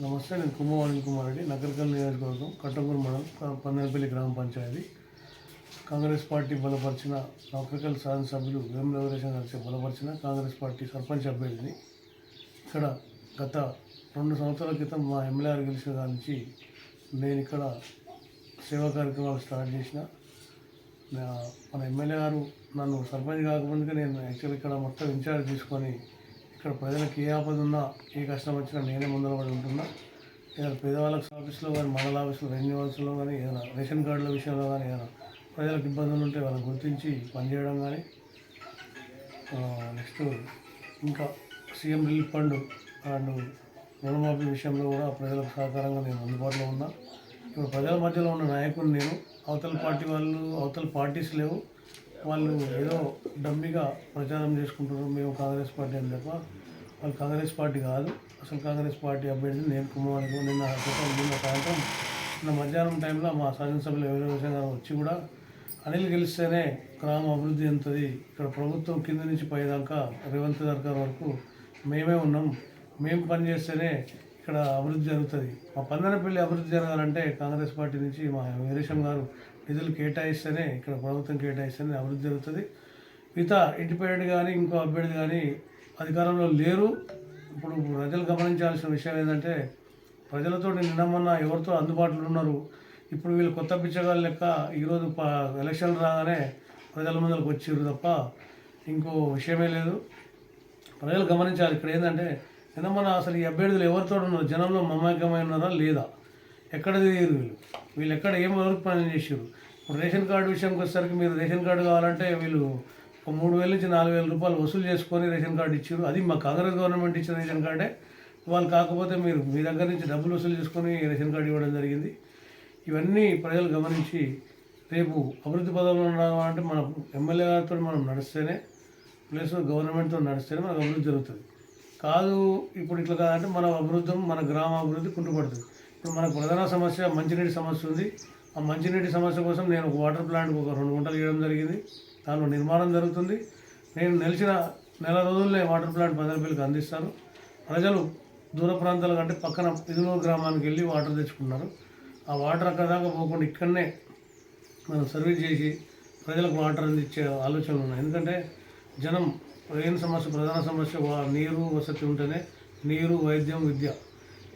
నమస్తే నేను కుమ్మవాణి కుమార్ రెడ్డి నగరకల్ నియోజకవర్గం కట్టంగూరు మండలం ప- గ్రామ పంచాయతీ. కాంగ్రెస్ పార్టీ బలపరిచిన నౌకరికల్ సాధన సభ్యులు వేముల వీరేశం కలిసి బలపరిచిన కాంగ్రెస్ పార్టీ సర్పంచ్ అభ్యర్థిని. ఇక్కడ గత రెండు సంవత్సరాల క్రితం మా ఎమ్మెల్యే గెలిచిన దాని నుంచి నేను ఇక్కడ సేవా కార్యక్రమాలు స్టార్ట్ చేసిన. మన ఎమ్మెల్యే గారు నన్ను సర్పంచ్ కాకముందుకే నేను యాక్చువల్ ఇక్కడ మొత్తం ఇన్ఛార్జ్ తీసుకొని ఇక్కడ ప్రజలకు ఏ ఆపద ఉన్నా ఏ కష్టం వచ్చినా నేనే ముందర పడి ఉంటున్నా. ఏదైనా పేదవాళ్ళకి ఆఫీస్లో కానీ మండల ఆఫీస్లో రెన్యూవల్స్లో కానీ ఏదైనా రేషన్ కార్డుల విషయంలో కానీ ఏదైనా ప్రజలకు ఇబ్బందులు ఉంటే వాళ్ళని గుర్తించి పనిచేయడం కానీ నెక్స్ట్ ఇంకా సీఎం రిలీఫ్ ఫండ్ అండ్ రుణమాఫీ విషయంలో కూడా ప్రజలకు సహకారంగా నేను అందుబాటులో ఉన్నా. ఇప్పుడు ప్రజల మధ్యలో ఉన్న నాయకుడు నేను అవతల పార్టీ వాళ్ళు అవతల పార్టీస్ లేవు. వాళ్ళు ఏదో డమ్మిగా ప్రచారం చేసుకుంటున్నారు మేము కాంగ్రెస్ పార్టీ అని తప్ప. వాళ్ళు కాంగ్రెస్ పార్టీ కాదు. అసలు కాంగ్రెస్ పార్టీ అభ్యర్థి నేను కుమ్మవానికి నిన్న క్రితం నిన్న సాయంత్రం నిన్న మధ్యాహ్నం టైంలో మా శాసనసభలో ఎవరి విషయం గారు వచ్చి కూడా అనిల్ గెలిస్తేనే గ్రామ అభివృద్ధి ఎంతది ఇక్కడ ప్రభుత్వం కింద నుంచి పైదాకా రేవంత్ సర్కార్ వరకు మేమే ఉన్నాం. మేము పని చేస్తేనే ఇక్కడ అభివృద్ధి జరుగుతుంది. మా పందనపల్లి అభివృద్ధి జరగాలంటే కాంగ్రెస్ పార్టీ నుంచి మా వీరేశం గారు నిధులు కేటాయిస్తేనే ఇక్కడ ప్రభుత్వం కేటాయిస్తేనే అభివృద్ధి జరుగుతుంది. మిగతా ఇండిపెండెంట్ కానీ ఇంకో అభ్యర్థి కానీ అధికారంలో లేరు. ఇప్పుడు ప్రజలు గమనించాల్సిన విషయం ఏంటంటే ప్రజలతో నిన్నమన్న ఎవరితో అందుబాటులో ఉన్నారు? ఇప్పుడు వీళ్ళు కొత్త పిచ్చగాళ్ళు లెక్క ఈరోజు ప ఎలక్షన్ రాగానే ప్రజల ముందరకు వచ్చిర్రు తప్ప ఇంకో విషయమే లేదు. ప్రజలు గమనించాలి. ఇక్కడ ఏంటంటే నిన్నమన్న అసలు ఈ అభ్యర్థులు ఎవరితో ఉన్నారు? జనంలో మమేకమై ఉన్నారా? లేదా? ఎక్కడ తిరిగారు వీళ్ళు. వీళ్ళు ఎక్కడ ఏం వరకు పని చేసారు ఇప్పుడు రేషన్ కార్డు విషయంకి వచ్చేసరికి మీరు రేషన్ కార్డు కావాలంటే వీళ్ళు ఒక మూడు వేల నుంచి నాలుగు వేల రూపాయలు వసూలు చేసుకొని రేషన్ కార్డు ఇచ్చారు అది మా కాంగ్రెస్ గవర్నమెంట్ ఇచ్చిన రేషన్ కార్డే. వాళ్ళు కాకపోతే మీరు మీ దగ్గర నుంచి డబ్బులు వసూలు చేసుకొని రేషన్ కార్డు ఇవ్వడం జరిగింది. ఇవన్నీ ప్రజలు గమనించి రేపు అభివృద్ధి పదంలో ఉన్నామంటే మన ఎమ్మెల్యే గారితో మనం నడిస్తేనే ప్లస్ గవర్నమెంట్తో నడిస్తేనే మనకు అభివృద్ధి జరుగుతుంది. కాదు ఇప్పుడు ఇట్లా కాదంటే మన అభివృద్ధి మన గ్రామ అభివృద్ధి కుంటుపడుతుంది. ఇప్పుడు మనకు ప్రధాన సమస్య మంచినీటి సమస్య ఉంది. ఆ మంచినీటి సమస్య కోసం నేను ఒక వాటర్ ప్లాంట్కి ఒక రెండు గుంటలు ఇవ్వడం జరిగింది. దానిలో నిర్మాణం జరుగుతుంది. నేను నిలిచిన నెల రోజుల్లో వాటర్ ప్లాంట్ పదనపల్లికి అందిస్తాను ప్రజలు దూర ప్రాంతాల కంటే పక్కన పిదునూరు గ్రామానికి వెళ్ళి వాటర్ తెచ్చుకున్నారు ఆ వాటర్ అక్కడ దాకా పోకుండా ఇక్కడనే మనం సర్వీస్ చేసి ప్రజలకు వాటర్ అందించే ఆలోచనలు ఉన్నాయి. ఎందుకంటే జనం ఏం సమస్య ప్రధాన సమస్య వా- నీరు వసతి ఉంటేనే నీరు వైద్యం విద్య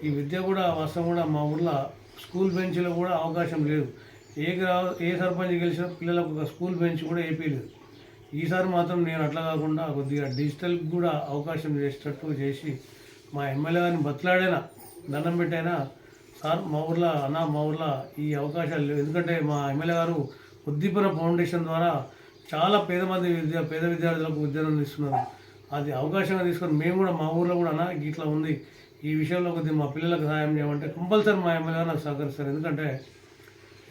ఈ విద్య కూడా వాస్తవం కూడా మా ఊర్లో స్కూల్ బెంచ్లో కూడా అవకాశం లేదు. ఏ గ్రా ఏ సర్పంచ్ గెలిచినా పిల్లలకు ఒక స్కూల్ బెంచ్ కూడా ఏపీ ఈసారి మాత్రం నేను అట్లా కాకుండా కొద్దిగా డిజిటల్ కూడా అవకాశం చేసేటట్టు చేసి మా ఎమ్మెల్యే గారిని బతలాడైనా దండం పెట్టైనా సార్ మా ఊర్లో అన్న మా ఊర్లో ఈ అవకాశాలు లేవు. ఎందుకంటే మా ఎమ్మెల్యే గారు ఉద్దీపన ఫౌండేషన్ ద్వారా చాలా పేద మంది విద్య పేద విద్యార్థులకు విద్యను అందిస్తున్నారు. అది అవకాశంగా తీసుకొని మేము కూడా మా ఊర్లో కూడా అన్న ఇట్లా ఉంది. ఈ విషయంలో కొద్దిగా మా పిల్లలకు సహాయం చేయమంటే కంపల్సరీ మా ఎమ్మెల్యే గారు నాకు సహకరిస్తారు. ఎందుకంటే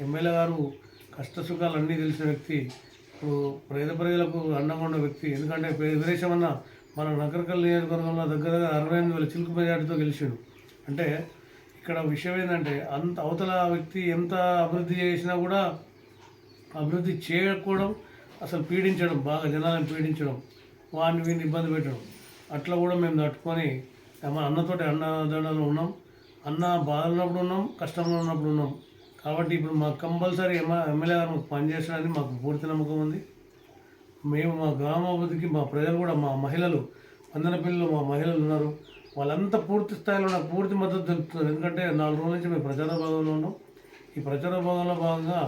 ఎమ్మెల్యే గారు కష్ట సుఖాలు అన్నీ తెలిసిన వ్యక్తి ఇప్పుడు పేద ప్రజలకు అండగా వ్యక్తి. ఎందుకంటే విదేశమన్న మన నగరకల్ నియోజకవర్గంలో దగ్గర దగ్గర అరవై ఎనిమిది వేల చిలుకు మెజార్టీతో గెలిచాడు. అంటే ఇక్కడ విషయం ఏంటంటే అంత అవతల వ్యక్తి ఎంత అభివృద్ధి చేసినా కూడా అభివృద్ధి చేయకపోవడం అసలు పీడించడం బాగా జనాలను పీడించడం వాడిని వీడిని ఇబ్బంది పెట్టడం అట్లా కూడా మేము తట్టుకొని మన అన్నతోటి అన్నదండలో ఉన్నాం అన్న బాధలున్నప్పుడు ఉన్నాం కష్టంలో ఉన్నప్పుడు ఉన్నాం. కాబట్టి ఇప్పుడు మాకు కంపల్సరీ ఎమ్మెల్యే గారు మాకు పనిచేస్తారని మాకు పూర్తి నమ్మకం ఉంది. మేము మా గ్రామాభివృద్ధికి మా ప్రజలు కూడా మా మహిళలు వందన పిల్లలు మా మహిళలు ఉన్నారు. వాళ్ళంతా పూర్తి స్థాయిలో నాకు పూర్తి మద్దతు తెలుపుతున్నారు. ఎందుకంటే నాలుగు రోజుల నుంచి మేము ప్రచార భాగంలో ఉన్నాం. ఈ ప్రచార భాగంలో భాగంగా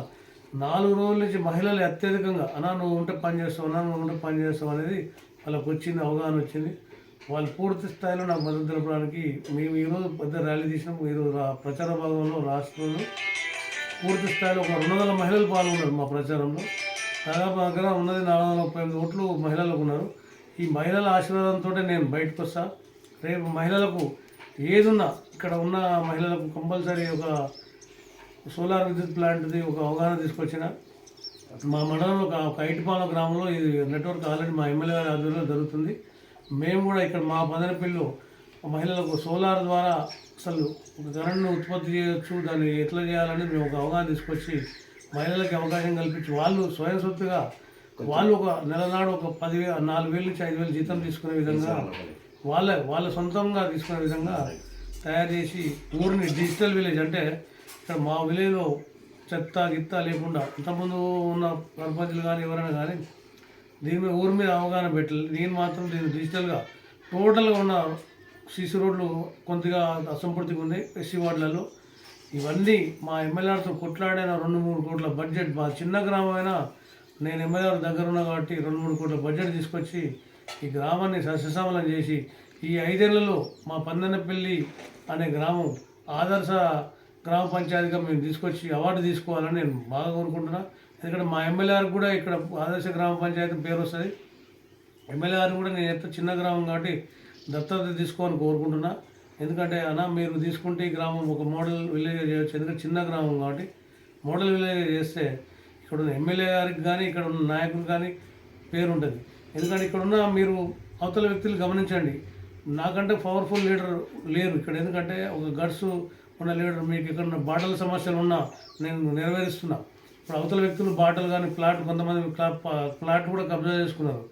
నాలుగు రోజుల నుంచి మహిళలు అత్యధికంగా అనా నువ్వు ఉంటే పని చేస్తావు అన్నా నువ్వు ఉంటే పని చేస్తావు అనేది వాళ్ళకు వచ్చింది అవగాహన వచ్చింది. వాళ్ళు పూర్తి స్థాయిలో నాకు మద్దతు తెలపడానికి మేము ఈరోజు పెద్ద ర్యాలీ తీసినాం. ఈరోజు ప్రచార భాగంలో రాష్ట్రంలో పూర్తి స్థాయిలో ఒక రెండు వందల మహిళలు పాల్గొన్నారు మా ప్రచారంలో. దాదాపు దగ్గర ఉన్నది నాలుగు వందల ముప్పై ఎనిమిది ఓట్లు మహిళలకు ఉన్నారు. ఈ మహిళల ఆశీర్వాదంతో నేను బయటకు వస్తా. రేపు మహిళలకు ఏదున్నా ఇక్కడ ఉన్న మహిళలకు కంపల్సరీ ఒక సోలార్ విద్యుత్ ప్లాంట్ది ఒక అవగాహన తీసుకొచ్చిన. మా మండలంలో ఒక ఐటిపాల ఐటిపాలెం గ్రామంలో ఇది నెట్వర్క్ ఆల్రెడీ మా ఎమ్మెల్యే గారి ఆధ్వర్యంలో జరుగుతుంది. మేము కూడా ఇక్కడ మా పదనపల్లిలో మహిళలకు సోలార్ ద్వారా అసలు ఒక కరెంట్ను ఉత్పత్తి చేయొచ్చు దాన్ని ఎట్లా చేయాలని మేము ఒక అవగాహన తీసుకొచ్చి మహిళలకి అవకాశం కల్పించి వాళ్ళు స్వయం సొత్తుగా వాళ్ళు ఒక నెల నాడు ఒక పదివే నాలుగు వేల నుంచి ఐదు వేలు జీతం తీసుకునే విధంగా వాళ్ళ వాళ్ళ సొంతంగా తీసుకునే విధంగా తయారు చేసి ఊరిని డిజిటల్ విలేజ్ అంటే ఇక్కడ మా విలేజ్లో చెత్త గిత్త లేకుండా ఇంతకుముందు ఉన్న సర్పంచులు కానీ ఎవరైనా కానీ దీని మీద ఊరి మీద అవగాహన పెట్టలేదు నేను మాత్రం దీన్ని డిజిటల్గా టోటల్గా ఉన్న సీసీ రోడ్లు కొద్దిగా అసంపూర్తిగా ఉంది ఎస్సీ వార్డులలో. ఇవన్నీ మా ఎమ్మెల్యేలతో కొట్లాడిన రెండు మూడు కోట్ల బడ్జెట్ మా చిన్న గ్రామమైనా నేను ఎమ్మెల్యే దగ్గర ఉన్నా కాబట్టి రెండు మూడు కోట్ల బడ్జెట్ తీసుకొచ్చి ఈ గ్రామాన్ని సస్యశ్యామలం చేసి ఈ ఐదేళ్ళలో మా పందనపల్లి అనే గ్రామం ఆదర్శ గ్రామ పంచాయతీగా మేము తీసుకొచ్చి అవార్డు తీసుకోవాలని నేను బాగా కోరుకుంటున్నాను ఎందుకంటే మా ఎమ్మెల్యేఆర్ కూడా ఇక్కడ ఆదర్శ గ్రామ పంచాయతీ పేరు వస్తుంది. ఎమ్మెల్యేఆర్ కూడా నేను ఎంత చిన్న గ్రామం కాబట్టి దత్తత తీసుకోవాలని కోరుకుంటున్నా. ఎందుకంటే అన్న మీరు తీసుకుంటే ఈ గ్రామం ఒక మోడల్ విలేజ్ చేయొచ్చు. ఎందుకంటే చిన్న గ్రామం కాబట్టి మోడల్ విలేజ్ చేస్తే ఇక్కడ ఉన్న ఎమ్మెల్యే గారికి కానీ ఇక్కడ ఉన్న నాయకులు కానీ పేరు ఉంటుంది. ఎందుకంటే ఇక్కడ ఉన్న మీరు అవతల వ్యక్తులు గమనించండి. నాకంటే పవర్ఫుల్ లీడర్ లేరు ఇక్కడ. ఎందుకంటే ఒక గడ్స్ ఉన్న లీడర్ మీకు ఇక్కడ ఉన్న బాటల సమస్యలు ఉన్నా నేను నెరవేరుస్తున్నా. ఇప్పుడు అవతల వ్యక్తులు బాటలు కానీ ప్లాట్ కొంతమంది ప్లా- ప్లాట్ కూడా కబ్జా చేసుకున్నారు.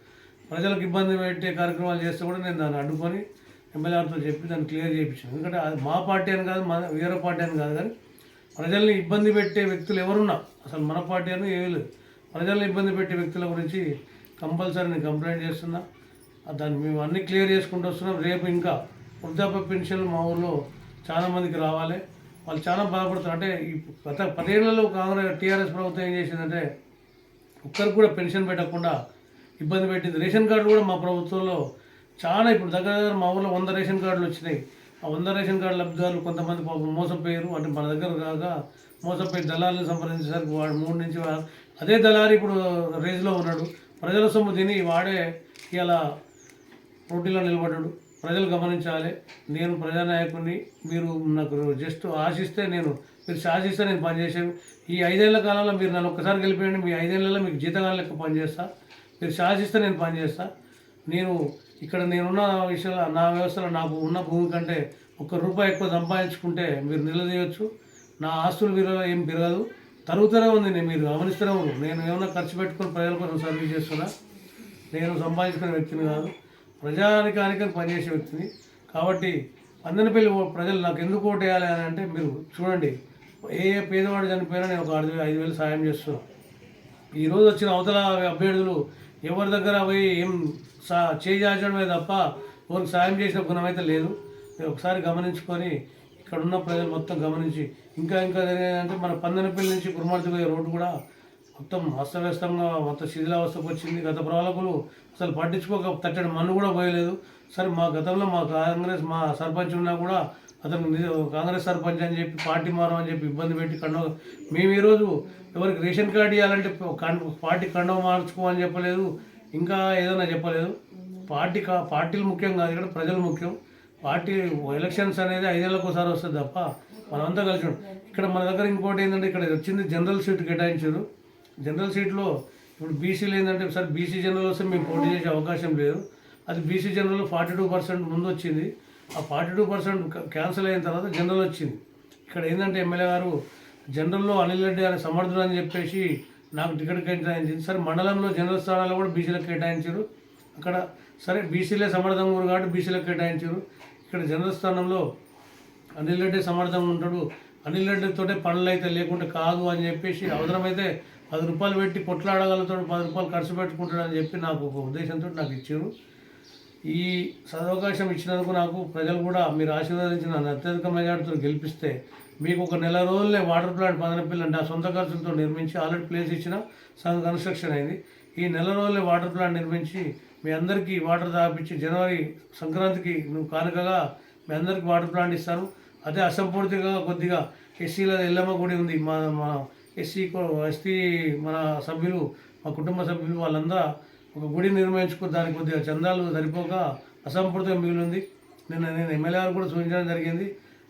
ప్రజలకు ఇబ్బంది పెట్టే కార్యక్రమాలు చేస్తే కూడా నేను దాన్ని అడ్డుకొని ఎమ్మెల్యేతో చెప్పి దాన్ని క్లియర్ చేయించాను. ఎందుకంటే అది మా పార్టీ అని కాదు మన వేరే పార్టీ అని కాదు కానీ ప్రజల్ని ఇబ్బంది పెట్టే వ్యక్తులు ఎవరున్నా అసలు మన పార్టీ అని ఏమీ లేదు. ప్రజల్ని ఇబ్బంది పెట్టే వ్యక్తుల గురించి కంపల్సరీ నేను కంప్లైంట్ చేస్తున్నా. దాన్ని మేము అన్ని క్లియర్ చేసుకుంటూ వస్తున్నాం. రేపు ఇంకా వృద్ధాప్య పెన్షన్లు మా ఊర్లో చాలామందికి రావాలి. వాళ్ళు చాలా బాధపడుతారు. అంటే ఈ గత పదేళ్ళలో కాంగ్రెస్ టీఆర్ఎస్ ప్రభుత్వం ఏం చేసిందంటే ఒక్కరికి కూడా పెన్షన్ పెట్టకుండా ఇబ్బంది పెట్టింది. రేషన్ కార్డు కూడా మా ప్రభుత్వంలో చాలా ఇప్పుడు దగ్గర దగ్గర మా ఊళ్ళో వంద రేషన్ కార్డులు వచ్చినాయి. ఆ వంద రేషన్ కార్డు లబ్ధిదారులు కొంతమంది మోసపోయారు. అంటే మన దగ్గర కాక మోసపోయి దళాలను సంప్రదించేసరికి వాడు మూడు నుంచి అదే దళారి ఇప్పుడు రేజ్లో ఉన్నాడు. ప్రజల సొమ్ము తిని వాడే ఇలా పోటీలో నిలబడ్డాడు. ప్రజలు గమనించాలి. నేను ప్రజానాయకుడిని మీరు నాకు జస్ట్ ఆశిస్తే నేను మీరు శాసిస్తే నేను పనిచేసాను ఈ ఐదేళ్ళ కాలంలో మీరు నన్ను ఒక్కసారి గెలిపేయండి. మీ ఐదేళ్ళలో మీకు జీతగాల లెక్క పనిచేస్తా. మీరు శాసిస్తే నేను పనిచేస్తా నేను ఇక్కడ నేనున్న విషయంలో నా వ్యవస్థలో నాకు ఉన్న భూమి కంటే ఒక్క రూపాయి ఎక్కువ సంపాదించుకుంటే మీరు నిలదీయచ్చు. నా ఆస్తులు విలువ ఏం పెరగదు. తరుగుతూనే ఉంది నేను మీరు గమనిస్తూనే ఉన్నారు. నేను ఏమైనా ఖర్చు పెట్టుకొని ప్రజల కోసం సర్వీస్ చేస్తున్నా. నేను సంపాదించుకునే వ్యక్తిని కాదు. ప్రజానికానికి పనిచేసే వ్యక్తిని. కాబట్టి అందరిపల్లి ప్రజలు నాకు ఎందుకు ఓటు వేయాలి అని అంటే మీరు చూడండి ఏ ఏ పేదవాడు చనిపోయినా నేను ఒక ఐదు వేలు ఐదు వేలు సాయం చేస్తున్నాను ఈరోజు వచ్చిన అవతల అభ్యర్థులు ఎవరి దగ్గర పోయి ఏం సా చేయాల్చడమే తప్ప ఎవరికి సాయం చేసిన గుణం అయితే లేదు. మీరు ఒకసారి గమనించుకొని ఇక్కడ ఉన్న ప్రజలు మొత్తం గమనించి ఇంకా ఇంకా అంటే మన పందనపల్లి నుంచి కురుమర్తి పోయే రోడ్డు కూడా మొత్తం అస్తవ్యస్తంగా మొత్తం శిథిలావస్థకు వచ్చింది గత పాలకులు అసలు పట్టించుకోక తట్టడి. మన్ను కూడా పోయలేదు. సరే మా గతంలో మా కాంగ్రెస్ మా సర్పంచ్ ఉన్నా కూడా అతను కాంగ్రెస్ సర్పంచ్ అని చెప్పి పార్టీ మారమని చెప్పి ఇబ్బంది పెట్టి కండవ మేము ఈరోజు ఎవరికి రేషన్ కార్డు ఇవ్వాలంటే పార్టీ కండవ మార్చుకోమని చెప్పలేదు. ఇంకా ఏదైనా చెప్పలేదు. పార్టీ కా పార్టీలు ముఖ్యం కాదు ఇక్కడ ప్రజలు ముఖ్యం. పార్టీ ఎలక్షన్స్ అనేది ఐదేళ్ళకు ఒకసారి వస్తుంది తప్ప మనమంతా కలిసి ఇక్కడ మన దగ్గర ఇంకోటి ఏంటంటే ఇక్కడ వచ్చింది జనరల్ సీట్ కేటాయించారు. జనరల్ సీట్లో ఇప్పుడు బీసీలు ఏంటంటే సార్ బీసీ జనరల్ వస్తే మేము పోటీ చేసే అవకాశం లేదు. అది BC general forty two percent ముందు వచ్చింది. ఆ ఫార్టీ టూ పర్సెంట్ క్యాన్సిల్ అయిన తర్వాత జనరల్ వచ్చింది. ఇక్కడ ఏంటంటే ఎమ్మెల్యే గారు జనరల్లో అనిల్ రెడ్డి గారి సమర్థుడు అని చెప్పేసి నాకు టికెట్ కేటాయించింది. సరే మండలంలో జనరల్ స్థానాల్లో కూడా బీసీలకు కేటాయించారు. అక్కడ సరే బీసీలే సమర్థంగా ఉన్నారు కాబట్టి బీసీలకు కేటాయించారు. ఇక్కడ జనరల్ స్థానంలో అనిల్ రెడ్డి సమర్థంగా ఉంటాడు. అనిల్ రెడ్డితోటే పనులు అయితే లేకుంటే కాదు అని చెప్పేసి అవసరమైతే పది రూపాయలు పెట్టి కొట్లాడగలుగుతాడు పది రూపాయలు ఖర్చు పెట్టుకుంటాడు అని చెప్పి నాకు ఒక ఉద్దేశంతో నాకు ఇచ్చారు. ఈ సదవకాశం ఇచ్చినందుకు నాకు ప్రజలు కూడా మీరు ఆశీర్వదించిన నన్ను అత్యధిక మెజార్టీతో గెలిపిస్తే మీకు ఒక నెల రోజులే వాటర్ ప్లాంట్ పదనపిల్లి నా సొంత ఖర్చులతో నిర్మించి ఆల్రెడీ ప్లేస్ ఇచ్చిన సగం కన్స్ట్రక్షన్ అయింది. ఈ నెల రోజులే వాటర్ ప్లాంట్ నిర్మించి మీ అందరికీ వాటర్ తాపించి జనవరి సంక్రాంతికి నువ్వు కానుకగా మీ అందరికీ వాటర్ ప్లాంట్ ఇస్తాను. అదే అసంపూర్తిగా కొద్దిగా ఎస్సీల ఎల్లమ్మ గుడి ఉంది మా మా ఎస్సీ ఎస్టీ మన సభ్యులు మా కుటుంబ సభ్యులు వాళ్ళందరూ ఒక గుడి నిర్మించుకుని దానికి కొద్దిగా చందాలు సరిపోక అసంపూర్తిగా మిగిలింది. నిన్న నేను ఎమ్మెల్యే గారు కూడా సూచించడం జరిగింది.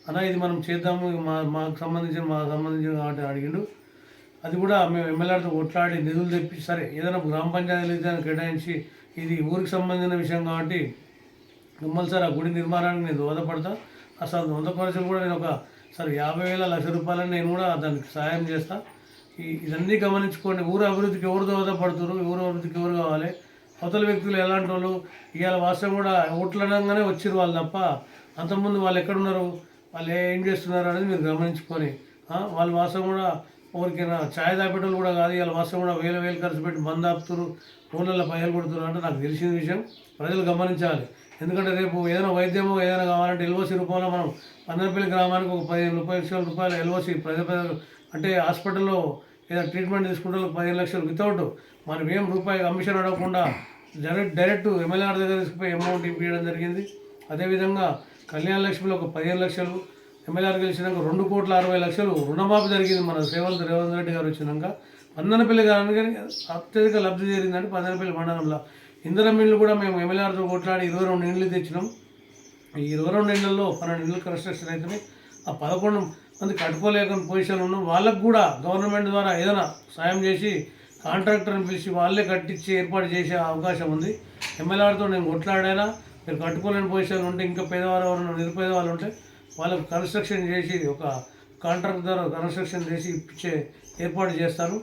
అన్న ఇది మనం చేద్దాము మా మాకు సంబంధించిన మాకు సంబంధించిన కాబట్టి అడిగిండు. అది కూడా మేము ఎమ్మెల్యేతో కొట్లాడి నిధులు తెప్పి సరే ఏదైనా గ్రామ పంచాయతీలు కేటాయించి ఇది ఊరికి సంబంధించిన విషయం కాబట్టి కంపల్సరీ ఆ గుడి నిర్మాణానికి నేను దోహదపడతా. అసలు వంద ఖర్చులు కూడా నేను ఒక సరే యాభై వేల లక్ష రూపాయలని నేను కూడా దానికి సహాయం చేస్తాను ఇదన్నీ గమనించుకోండి. ఊరు అభివృద్ధికి ఎవరు దోహదపడుతున్నారు? ఊరు అభివృద్ధికి ఎవరు కావాలి? అవతల వ్యక్తులు ఎలాంటి వాళ్ళు? ఇవాళ వాస్తవం కూడా ఓట్లు అనగానే వాళ్ళు తప్ప అంతకుముందు వాళ్ళు ఎక్కడున్నారు? వాళ్ళు ఏం చేస్తున్నారు అనేది మీరు గమనించుకొని వాళ్ళ వాసం కూడా ఎవరికైనా ఛాయ్ తాపేటోళ్ళు కూడా కాదు. ఇవాళ వాసం కూడా వేల వేలు ఖర్చు పెట్టి మందు ఆపుతారు ఫోన్లలో పైలు కొడుతున్నారు అంటే నాకు తెలిసిన విషయం. ప్రజలు గమనించాలి. ఎందుకంటే రేపు ఏదైనా వైద్యమో ఏదైనా కావాలంటే ఎల్ఓసి రూపంలో మనం పన్నెంపల్లి గ్రామానికి ఒక పదిహేను రూపాయలు లక్షల రూపాయలు ఎల్ఓసి ప్రజల ప్రజలు అంటే హాస్పిటల్లో ఏదైనా ట్రీట్మెంట్ తీసుకుంటే పదిహేను లక్షలు వితౌట్ మనం ఏం రూపాయి కమిషన్ అడగకుండా డైరెక్ట్ డైరెక్ట్ ఎమ్మెల్యేఆర్ దగ్గర తీసుకుపోయి అమౌంట్ ఇప్పించడం జరిగింది. అదేవిధంగా కళ్యాణ లక్ష్మిలో ఒక పదిహేను లక్షలు ఎమ్మెల్యేఆర్ గెలిచినాక రెండు కోట్ల అరవై లక్షలు రుణమాఫీ జరిగింది మన సేవలు రేవంత్ రెడ్డి గారు వచ్చినాక. పందనపల్లి గారికి అత్యధిక లబ్ధి జరిగిందంటే పందనపల్లి మండలంలో. ఇందిరా మిల్లు కూడా మేము ఎమ్మెల్యేఆర్తో కొట్లాడి ఇరవై రెండు ఇండ్లు తెచ్చినాం. ఈ ఇరవై రెండు ఇండ్లలో పన్నెండు ఇండ్లు కన్స్ట్రక్షన్ అవుతుంది ఆ పదకొండు అందుకు కట్టుకోలేక పొజిషన్ ఉన్న వాళ్ళకు కూడా గవర్నమెంట్ ద్వారా ఏదైనా సాయం చేసి కాంట్రాక్టర్ని పిలిచి వాళ్ళే కట్టించి ఏర్పాటు చేసే అవకాశం ఉంది. ఎమ్మెల్యేతో నేను కొట్లాడైనా? మీరు కట్టుకోలేని పొజిషన్ ఉంటే ఇంకా పేదవారు ఎవరైనా నిరుపేద వాళ్ళు ఉంటే వాళ్ళకు కన్స్ట్రక్షన్ చేసి ఒక కాంట్రాక్ట్ ద్వారా కన్స్ట్రక్షన్ చేసి ఇప్పించే ఏర్పాటు చేస్తాను.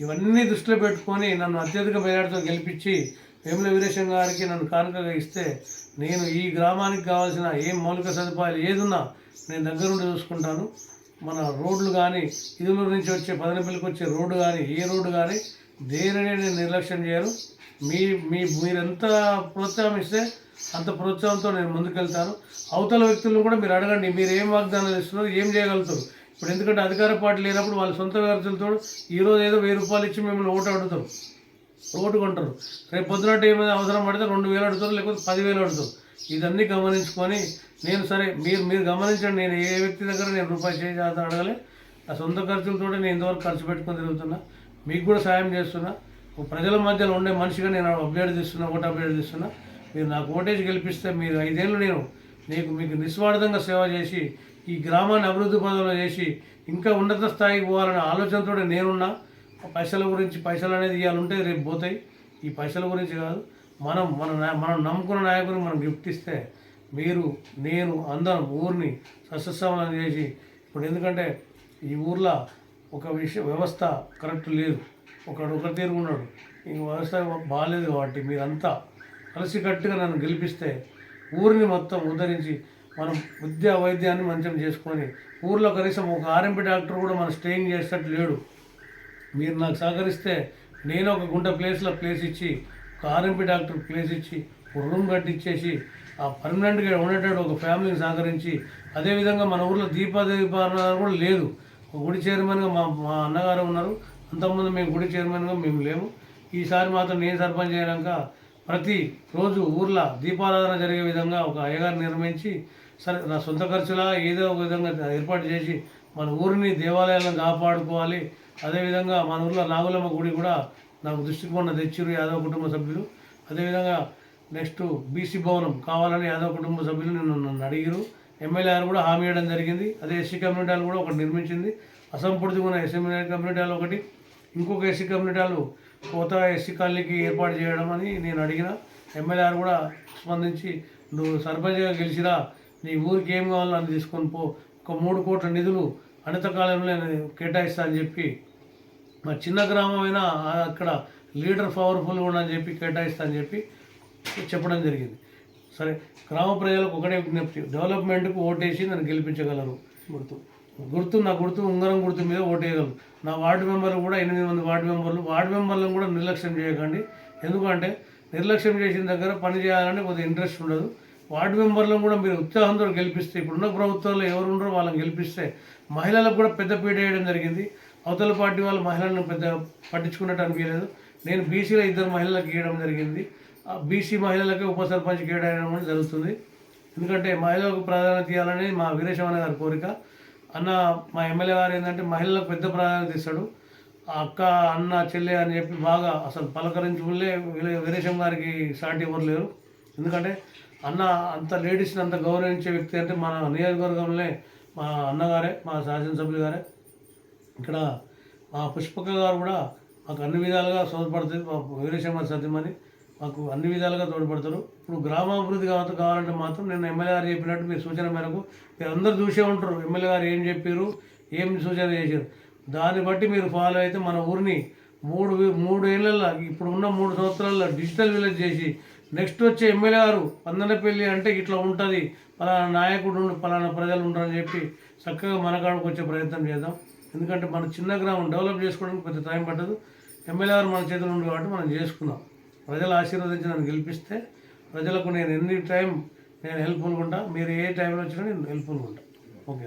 ఇవన్నీ దృష్టిలో పెట్టుకొని నన్ను అత్యధిక మెజార్టీతో గెలిపించి వేముల వీరేశం గారికి నన్ను కానుకగా ఇస్తే నేను ఈ గ్రామానికి కావాల్సిన ఏ మౌలిక సదుపాయాలు ఏదున్నా నేను దగ్గరుండి చూసుకుంటాను. మన రోడ్లు కానీ ఇదులూరు నుంచి వచ్చే పదనపల్లికి వచ్చే రోడ్డు కానీ ఏ రోడ్డు కానీ దేనిని నేను నిర్లక్ష్యం చేయరు. మీ మీ మీరెంత ప్రోత్సాహం ఇస్తే అంత ప్రోత్సాహంతో నేను ముందుకెళ్తాను. అవతల వ్యక్తులను కూడా మీరు అడగండి మీరు ఏం వాగ్దానాలు ఇస్తున్నారు ఏం చేయగలుగుతారు. ఇప్పుడు ఎందుకంటే అధికార పార్టీ లేనప్పుడు వాళ్ళ సొంత ఖర్చులతో ఈరోజు ఏదో వెయ్యి రూపాయలు ఇచ్చి మిమ్మల్ని ఓటు అడుగుతారు. ఓటు కొంటారు. రేపు పొద్దునట్టు ఏమైనా అవసరం పడితే రెండు వేలు అడుగుతారు లేకపోతే పదివేలు అడుగుతారు. ఇదన్నీ గమనించుకొని నేను సరే మీరు మీరు గమనించండి నేను ఏ వ్యక్తి దగ్గర నేను రూపాయి చేసి అడగలే. నా సొంత ఖర్చులతో నేను ఇంతవరకు ఖర్చు పెట్టుకొని తిరుగుతున్నా. మీకు కూడా సాయం చేస్తున్నా. ఒక ప్రజల మధ్యలో ఉండే మనిషిగా నేను అభ్యర్థిస్తున్నా ఒకటి అభ్యర్థిస్తున్నా మీరు నాకు ఓటేజ్ గెలిపిస్తే మీరు ఐదేళ్ళు నేను నీకు మీకు నిస్వార్థంగా సేవ చేసి ఈ గ్రామాన్ని అభివృద్ధి పదంలో చేసి ఇంకా ఉన్నత స్థాయికి పోవాలనే ఆలోచనతో నేనున్నా. పైసల గురించి పైసలు అనేది ఇవాళ ఉంటే రేపు పోతాయి. ఈ పైసల గురించి కాదు. మనం మన మనం నమ్ముకున్న నాయకుని మనం గిఫ్ట్ ఇస్తే మీరు నేను అందరం ఊరిని సస్యశ్రమలం చేసి ఇప్పుడు ఎందుకంటే ఈ ఊర్లో ఒక విషయ వ్యవస్థ కరెక్ట్ లేదు. ఒకడు ఒక తీరుకున్నాడు ఈ వ్యవస్థ బాగాలేదు కాబట్టి మీరంతా కలిసికట్టుగా నన్ను గెలిపిస్తే ఊరిని మొత్తం ఉద్ధరించి మనం విద్యా వైద్యాన్ని మంచం చేసుకొని ఊర్లో కనీసం ఒక ఆర్ఎంపీ డాక్టర్ కూడా మనం స్టేయింగ్ చేసేటట్టు లేడు. మీరు నాకు సహకరిస్తే నేను ఒక గుంట ప్లేస్లో ప్లేస్ ఇచ్చి ఆర్ఎంపీ డాక్టర్ ప్లేస్ ఇచ్చి ఒక రూమ్ కట్టించేసి ఆ పర్మనెంట్గా ఉండేటట్టు ఒక ఫ్యామిలీని సహకరించి అదేవిధంగా మన ఊర్లో దీపాదీపారాధన కూడా లేదు. గుడి చైర్మన్గా మా మా అన్నగారు ఉన్నారు. అంతకుముందు మేము గుడి చైర్మన్గా మేము లేము. ఈసారి మాత్రం నేను సర్పంచ్ అయినాక ప్రతి రోజు ఊర్లో దీపారాధన జరిగే విధంగా ఒక అయ్యగారు నిర్మించి సరే నా సొంత ఖర్చులా ఏదో ఒక విధంగా ఏర్పాటు చేసి మన ఊరిని దేవాలయాలను కాపాడుకోవాలి. అదేవిధంగా మన ఊర్లో నాగులమ్మ గుడి కూడా నాకు దృష్టికి మొన్న తెచ్చిరు యాదవ కుటుంబ సభ్యులు. అదేవిధంగా నెక్స్ట్ బీసీ భవనం కావాలని యాదవ కుటుంబ సభ్యులు నన్ను నన్ను అడిగిరు ఎమ్మెల్యే గారు కూడా హామీ ఇవ్వడం జరిగింది. అదే ఎస్సీ కమ్యూనిటీ హాల్ కూడా ఒకటి నిర్మించింది. అసంపూర్తిగా ఉన్న ఎస్సీ కమ్యూనిటీ హాల్ ఒకటి. ఇంకొక ఎస్సీ కమ్యూనిటీ హాల్ కొత్త ఎస్సీ కాలనీకి ఏర్పాటు చేయడం అని నేను అడిగిన. ఎమ్మెల్యే గారు కూడా స్పందించి నువ్వు సర్పంచ్గా గెలిచిరా నీ ఊరికి ఏం కావాలో అని తీసుకొని పో. ఒక మూడు కోట్ల నిధులు అనిత కాలంలో నేను కేటాయిస్తా అని చెప్పి మా చిన్న గ్రామం అయినా అక్కడ లీడర్ పవర్ఫుల్ కూడా అని చెప్పి కేటాయిస్తా అని చెప్పి చెప్పడం జరిగింది. సరే గ్రామ ప్రజలకు ఒకటే విజ్ఞప్తి. డెవలప్మెంట్కు ఓటేసి నన్ను గెలిపించగలరు. గుర్తు. గుర్తు నా గుర్తు ఉంగరం గుర్తు మీద ఓటేయగలరు. నా వార్డు మెంబర్లు కూడా ఎనిమిది మంది వార్డు మెంబర్లు వార్డు మెంబర్లను కూడా నిర్లక్ష్యం చేయకండి. ఎందుకంటే నిర్లక్ష్యం చేసిన దగ్గర పని చేయాలని కొద్దిగా ఇంట్రెస్ట్ ఉండదు. వార్డు మెంబర్లను కూడా మీరు ఉత్సాహంతో గెలిపిస్తే ఇప్పుడున్న ప్రభుత్వంలో ఎవరు ఉండరో వాళ్ళని గెలిపిస్తే మహిళలకు కూడా పెద్ద పీట వేయడం జరిగింది. అవతల పార్టీ వాళ్ళు మహిళలను పెద్ద పట్టించుకున్నట్టు అనిపించలేదు. నేను బీసీలో ఇద్దరు మహిళలకు గీయడం జరిగింది. బీసీ మహిళలకే ఉప సర్పంచ్ గీయడం జరుగుతుంది. ఎందుకంటే మహిళలకు ప్రాధాన్యత ఇవ్వాలని మా వీరేశమన్న గారి కోరిక. అన్న మా ఎమ్మెల్యే గారు ఏంటంటే మహిళలకు పెద్ద ప్రాధాన్యత ఇస్తాడు. ఆ అక్క అన్న చెల్లె అని చెప్పి బాగా అసలు పలకరించుకులే వీరేశం గారికి సాటి ఎవరు లేరు. ఎందుకంటే అన్న అంత లేడీస్ని అంత గౌరవించే వ్యక్తి అంటే మన నియోజకవర్గంలో మా అన్నగారే మా శాసనసభ్యులు గారే. ఇక్కడ మా పుష్పక గారు కూడా మాకు అన్ని విధాలుగా తోడ్పడుతుంది మా వీరేశమ్మ సత్యమని మాకు అన్ని విధాలుగా తోడ్పడతారు. ఇప్పుడు గ్రామాభివృద్ధి కావాలి కావాలంటే మాత్రం నేను ఎమ్మెల్యే గారు చెప్పినట్టు మీ సూచన మేరకు మీరు అందరూ చూసే ఉంటారు. ఎమ్మెల్యే గారు ఏం చెప్పారు ఏం సూచన చేశారు. దాన్ని బట్టి మీరు ఫాలో అయితే మన ఊరిని మూడు మూడు ఏళ్ళల్లో ఇప్పుడు ఉన్న మూడు సంవత్సరాల్లో డిజిటల్ విలేజ్ చేసి నెక్స్ట్ వచ్చే ఎమ్మెల్యే గారు పందనపల్లి అంటే ఇట్లా ఉంటుంది. పలానా నాయకుడు పలానా ప్రజలు ఉంటారని చెప్పి చక్కగా మనకాడకు వచ్చే ప్రయత్నం చేద్దాం. ఎందుకంటే మన చిన్న గ్రామం డెవలప్ చేసుకోవడానికి పెద్ద టైం పట్టదు. ఎమ్మెల్యే గారు మన చేతిలో ఉండు కాబట్టి మనం చేసుకున్నాం. ప్రజలు ఆశీర్వదించి నన్ను గెలిపిస్తే ప్రజలకు నేను ఎన్ని టైం నేను హెల్ప్ఫుల్గా ఉంటా మీరు ఏ టైంలో వచ్చినా నేను హెల్ప్ఫుల్గా ఉంటా. ఓకే